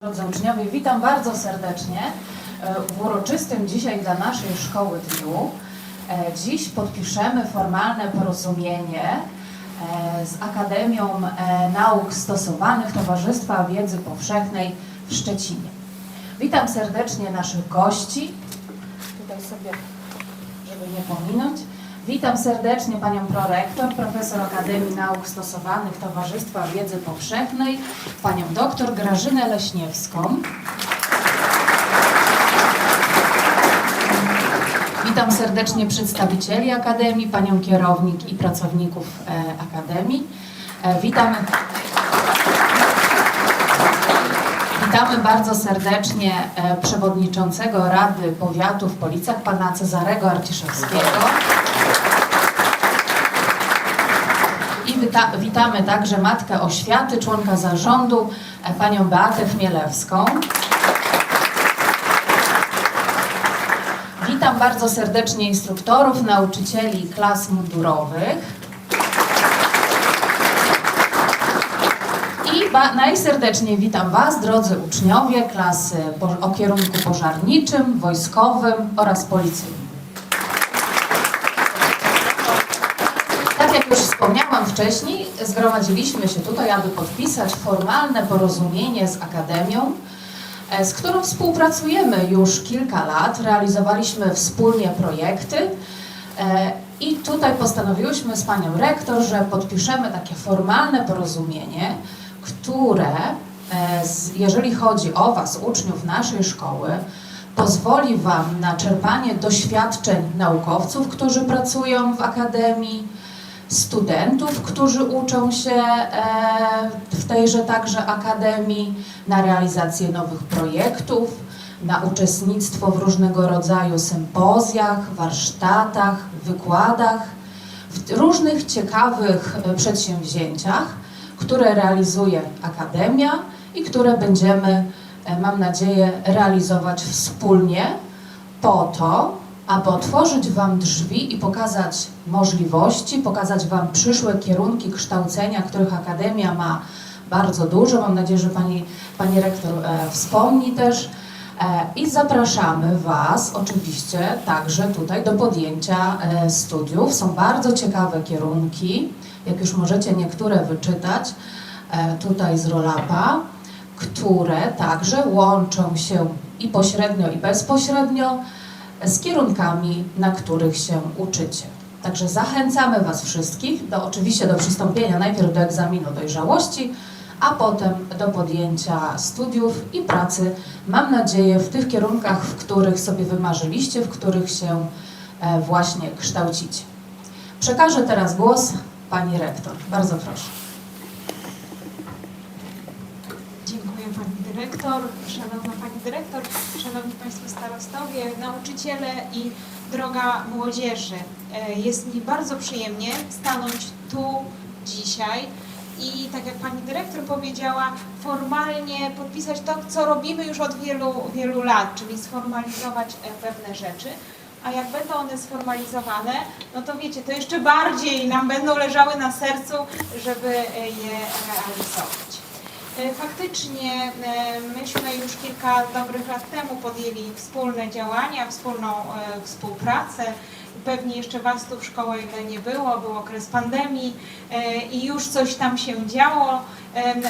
Drodzy uczniowie, witam bardzo serdecznie e, w uroczystym dzisiaj dla naszej szkoły dniu. E, Dziś podpiszemy formalne porozumienie e, z Akademią Nauk Stosowanych Towarzystwa Wiedzy Powszechnej w Szczecinie. Witam serdecznie naszych gości. Tutaj sobie, żeby nie pominąć. Witam serdecznie Panią Prorektor, Profesor Akademii Nauk Stosowanych Towarzystwa Wiedzy Powszechnej, Panią Doktor Grażynę Leśniewską. Witam serdecznie przedstawicieli Akademii, Panią Kierownik i pracowników e, Akademii. E, Witamy, witamy bardzo serdecznie e, Przewodniczącego Rady Powiatu w Policach, Pana Cezarego Arciszewskiego. I wita, witamy także Matkę Oświaty, członka zarządu, e, Panią Beatę Chmielewską. Witam bardzo serdecznie instruktorów, nauczycieli klas mundurowych. I najserdeczniej witam Was, drodzy uczniowie klasy o kierunku pożarniczym, wojskowym oraz policyjnym. Tak jak już wspomniałam wcześniej, zgromadziliśmy się tutaj, aby podpisać formalne porozumienie z Akademią, e, z którą współpracujemy już kilka lat. Realizowaliśmy wspólnie projekty e, i tutaj postanowiłyśmy z panią rektor, że podpiszemy takie formalne porozumienie, które, e, jeżeli chodzi o Was, uczniów naszej szkoły, pozwoli Wam na czerpanie doświadczeń naukowców, którzy pracują w akademii, studentów, którzy uczą się e, w tejże także akademii, na realizację nowych projektów, na uczestnictwo w różnego rodzaju sympozjach, warsztatach, wykładach, w różnych ciekawych e, przedsięwzięciach, które realizuje Akademia i które będziemy, e, mam nadzieję, realizować wspólnie po to, aby otworzyć Wam drzwi i pokazać możliwości, pokazać Wam przyszłe kierunki kształcenia, których Akademia ma bardzo dużo. Mam nadzieję, że Pani, pani Rektor e, wspomni też. E, I zapraszamy Was oczywiście także tutaj do podjęcia e, studiów. Są bardzo ciekawe kierunki, jak już możecie niektóre wyczytać e, tutaj z Rolapa, które także łączą się i pośrednio, i bezpośrednio z kierunkami, na których się uczycie. Także zachęcamy Was wszystkich do, oczywiście do przystąpienia najpierw do egzaminu dojrzałości, a potem do podjęcia studiów i pracy, mam nadzieję, w tych kierunkach, w których sobie wymarzyliście, w których się e, właśnie kształcicie. Przekażę teraz głos Pani Rektor. Bardzo proszę. Dyrektor, Szanowna Pani Dyrektor, Szanowni Państwo Starostowie, nauczyciele i droga młodzieży. E, Jest mi bardzo przyjemnie stanąć tu dzisiaj i tak jak Pani Dyrektor powiedziała, formalnie podpisać to, co robimy już od wielu, wielu lat, czyli sformalizować e, pewne rzeczy. A jak będą one sformalizowane, no to wiecie, to jeszcze bardziej nam będą leżały na sercu, żeby e, je realizować. E, Faktycznie e, myśmy już kilka dobrych lat temu podjęli wspólne działania, wspólną e, współpracę. Pewnie jeszcze Was tu w szkole nie było, był okres pandemii i już coś tam się działo.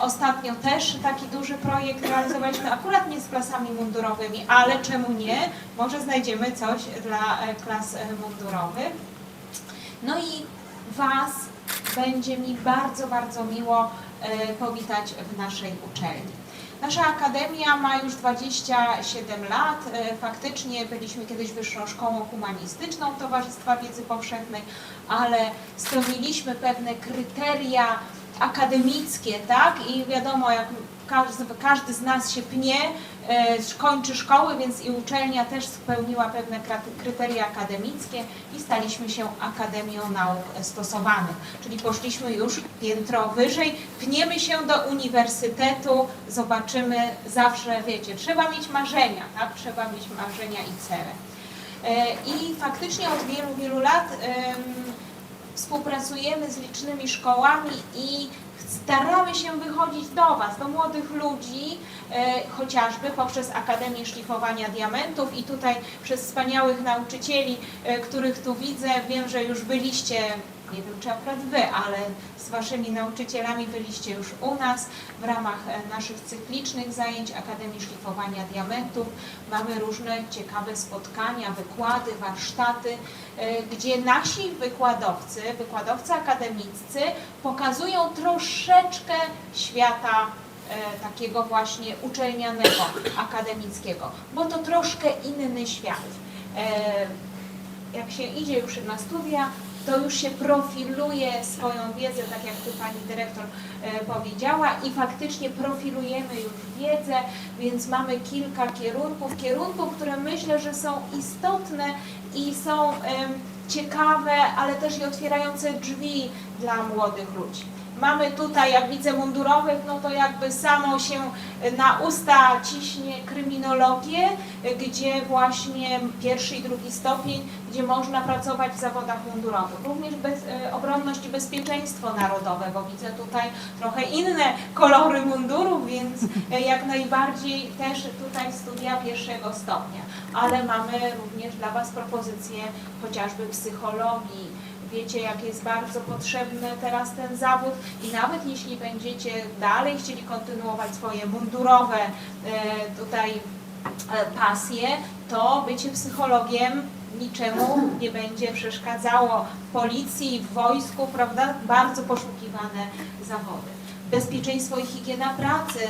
Ostatnio też taki duży projekt realizowaliśmy, akurat nie z klasami mundurowymi, ale czemu nie? Może znajdziemy coś dla klas mundurowych. No i Was będzie mi bardzo, bardzo miło powitać w naszej uczelni. Nasza akademia ma już 27 lat. E, Faktycznie byliśmy kiedyś Wyższą Szkołą Humanistyczną Towarzystwa Wiedzy Powszechnej, ale spełniliśmy pewne kryteria akademickie, tak? I wiadomo, jak każdy, każdy z nas się pnie, e, kończy szkoły, więc i uczelnia też spełniła pewne kryteria akademickie i staliśmy się Akademią Nauk Stosowanych, czyli poszliśmy już piętro wyżej, pniemy się do uniwersytetu, zobaczymy zawsze, wiecie, trzeba mieć marzenia, tak? Trzeba mieć marzenia i cele. E, I faktycznie od wielu, wielu lat em, współpracujemy z licznymi szkołami i staramy się wychodzić do Was, do młodych ludzi, e, chociażby poprzez Akademię Szlifowania Diamentów i tutaj przez wspaniałych nauczycieli, e, których tu widzę. Wiem, że już byliście, nie wiem czy akurat Wy, ale z Waszymi nauczycielami byliście już u nas w ramach e, naszych cyklicznych zajęć Akademii Szlifowania Diamentów. Mamy różne ciekawe spotkania, wykłady, warsztaty, e, gdzie nasi wykładowcy, wykładowcy akademiccy pokazują troszeczkę świata e, takiego właśnie uczelnianego, akademickiego, bo to troszkę inny świat. E, Jak się idzie już na studia, to już się profiluje swoją wiedzę, tak jak tu pani dyrektor e, powiedziała i faktycznie profilujemy już wiedzę, więc mamy kilka kierunków, kierunków, które myślę, że są istotne i są ciekawe, ale też i otwierające drzwi dla młodych ludzi. Mamy tutaj, jak widzę, mundurowych, no to jakby samo się na usta ciśnie kryminologię, gdzie właśnie pierwszy i drugi stopień, gdzie można pracować w zawodach mundurowych. Również bez, e, obronność i bezpieczeństwo narodowe, bo widzę tutaj trochę inne kolory mundurów, więc jak najbardziej też tutaj studia pierwszego stopnia. Ale mamy również dla Was propozycje chociażby psychologii, Wiecie, jak jest bardzo potrzebny teraz ten zawód i nawet jeśli będziecie dalej chcieli kontynuować swoje mundurowe e, tutaj e, pasje, to bycie psychologiem niczemu nie będzie przeszkadzało w policji, w wojsku, prawda? Bardzo poszukiwane zawody. Bezpieczeństwo i higiena pracy,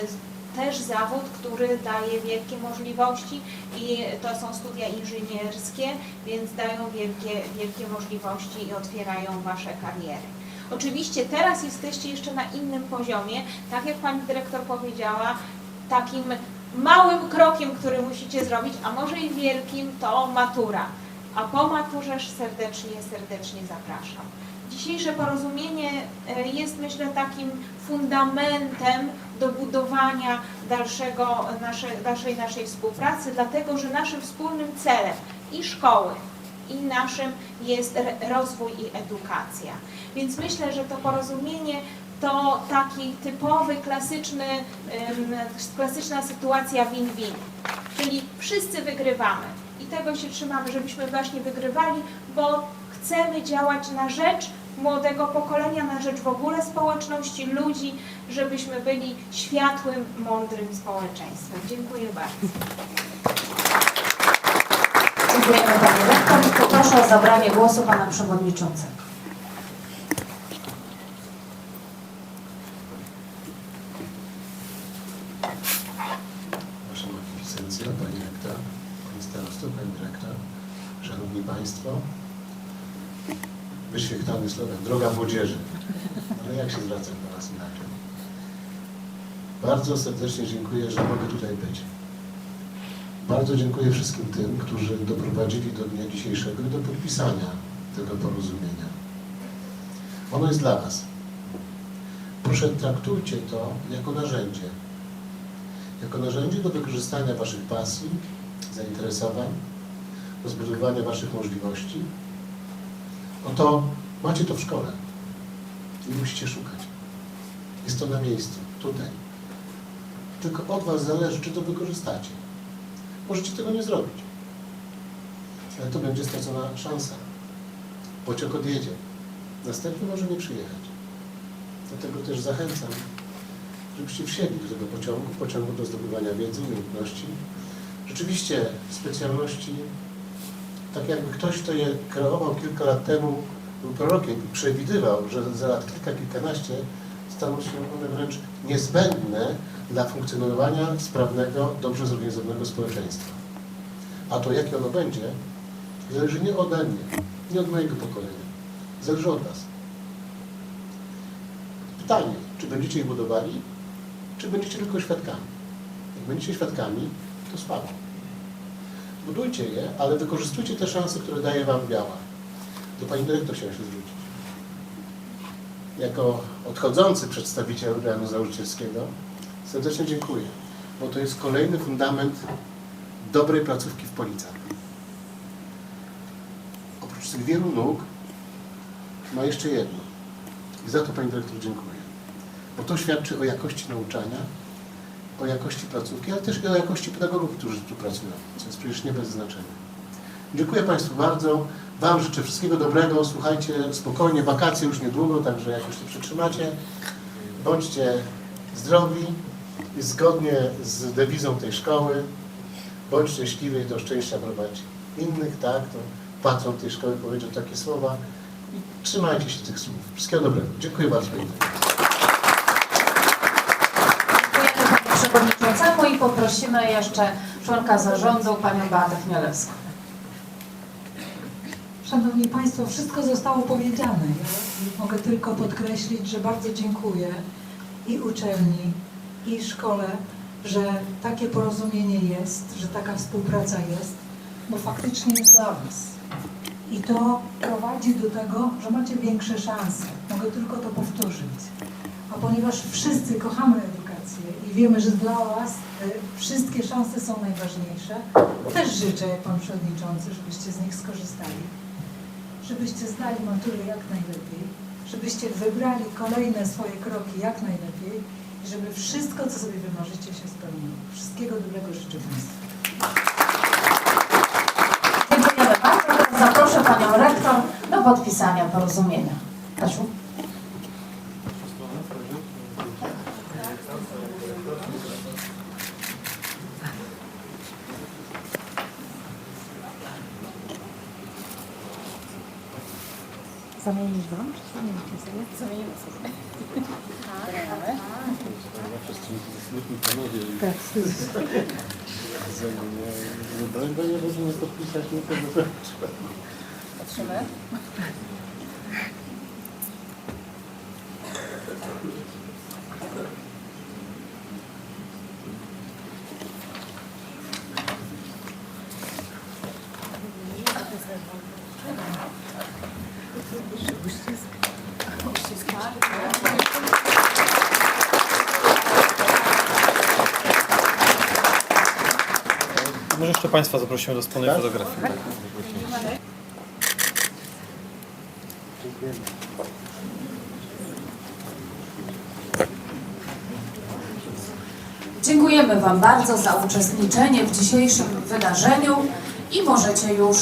też zawód, który daje wielkie możliwości i to są studia inżynierskie, więc dają wielkie, wielkie możliwości i otwierają Wasze kariery. Oczywiście teraz jesteście jeszcze na innym poziomie, tak jak Pani Dyrektor powiedziała, takim małym krokiem, który musicie zrobić, a może i wielkim, to matura. A po maturze serdecznie, serdecznie zapraszam. Dzisiejsze porozumienie e, jest myślę takim fundamentem do budowania dalszego, nasze, dalszej naszej współpracy, dlatego że naszym wspólnym celem i szkoły, i naszym jest rozwój i edukacja. Więc myślę, że to porozumienie to taki typowy, klasyczny, klasyczna sytuacja win-win. Czyli wszyscy wygrywamy i tego się trzymamy, żebyśmy właśnie wygrywali, bo chcemy działać na rzecz młodego pokolenia, na rzecz w ogóle społeczności, ludzi, żebyśmy byli światłym, mądrym społeczeństwem. Dziękuję bardzo. Dziękujemy Pani Rektor i poproszę o zabranie głosu Pana Przewodniczącego. Wasza magnificencja, Pani Rektor, Pani Starosto, Pani Dyrektor, Szanowni Państwo, wyświetlany slogan Droga Młodzieży. Ale jak się zwracam do Was inaczej? Bardzo serdecznie dziękuję, że mogę tutaj być. Bardzo dziękuję wszystkim tym, którzy doprowadzili do dnia dzisiejszego i do podpisania tego porozumienia. Ono jest dla Was. Proszę traktujcie to jako narzędzie jako narzędzie do wykorzystania Waszych pasji, zainteresowań, do zbudowania Waszych możliwości, oto macie to w szkole. Nie musicie szukać. Jest to na miejscu, tutaj. Tylko od Was zależy, czy to wykorzystacie. Możecie tego nie zrobić. Ale to będzie stracona szansa. Pociąg odjedzie. Następny może nie przyjechać. Dlatego też zachęcam żebyście wsiedli do tego pociągu, pociągu do zdobywania wiedzy, umiejętności. Rzeczywiście specjalności, tak jakby ktoś, kto je kreował kilka lat temu, był prorokiem i przewidywał, że za lat kilka, kilkanaście staną się one wręcz niezbędne dla funkcjonowania sprawnego, dobrze zorganizowanego społeczeństwa. A to jakie ono będzie, zależy nie ode mnie, nie od mojego pokolenia. Zależy od Was. Pytanie, czy będziecie je budowali, czy będziecie tylko świadkami? Jak będziecie świadkami, to słabo. Budujcie je, ale wykorzystujcie te szanse, które daje Wam biała. Do Pani Dyrektor chciałem się zwrócić. Jako odchodzący przedstawiciel organu założycielskiego serdecznie dziękuję, bo to jest kolejny fundament dobrej placówki w Policach. Oprócz tych wielu nóg ma jeszcze jedno. I za to Pani Dyrektor dziękuję. bo to świadczy o jakości nauczania, o jakości placówki, ale też i o jakości pedagogów, którzy tu pracują, co jest przecież nie bez znaczenia. Dziękuję Państwu bardzo. Wam życzę wszystkiego dobrego. Słuchajcie spokojnie, wakacje już niedługo, także jakoś to przetrzymacie. Bądźcie zdrowi i zgodnie z dewizą tej szkoły, bądź szczęśliwy i do szczęścia prowadzi innych, tak? To patron tej szkoły powiedział takie słowa i trzymajcie się tych słów. Wszystkiego dobrego. Dziękuję bardzo. Dziękujemy Panu Przewodniczącemu i poprosimy jeszcze członka zarządu, Panią Beatę Chmielewską. Szanowni Państwo, wszystko zostało powiedziane. Ja mogę tylko podkreślić, że bardzo dziękuję i uczelni, i szkole, że takie porozumienie jest, że taka współpraca jest, bo faktycznie jest dla Was. I to prowadzi do tego, że macie większe szanse. Mogę tylko to powtórzyć. A ponieważ wszyscy kochamy edukację i wiemy, że dla Was y, wszystkie szanse są najważniejsze, też życzę, jak Pan Przewodniczący, żebyście z nich skorzystali żebyście zdali maturę jak najlepiej, żebyście wybrali kolejne swoje kroki jak najlepiej i żeby wszystko, co sobie wymarzycie, się spełniło. Wszystkiego dobrego życzę Państwu. Dziękujemy bardzo. Zaproszę Panią Rektor do podpisania porozumienia. Kasiu? Zamienić Wam, czy zamienicie sobie? Zamienimy sobie. Tak, możemy podpisać nie tego Patrzymy. Może jeszcze Państwa zaprosimy do wspólnej Tak? fotografii. Dziękujemy. Dziękujemy Wam bardzo za uczestniczenie w dzisiejszym wydarzeniu i możecie już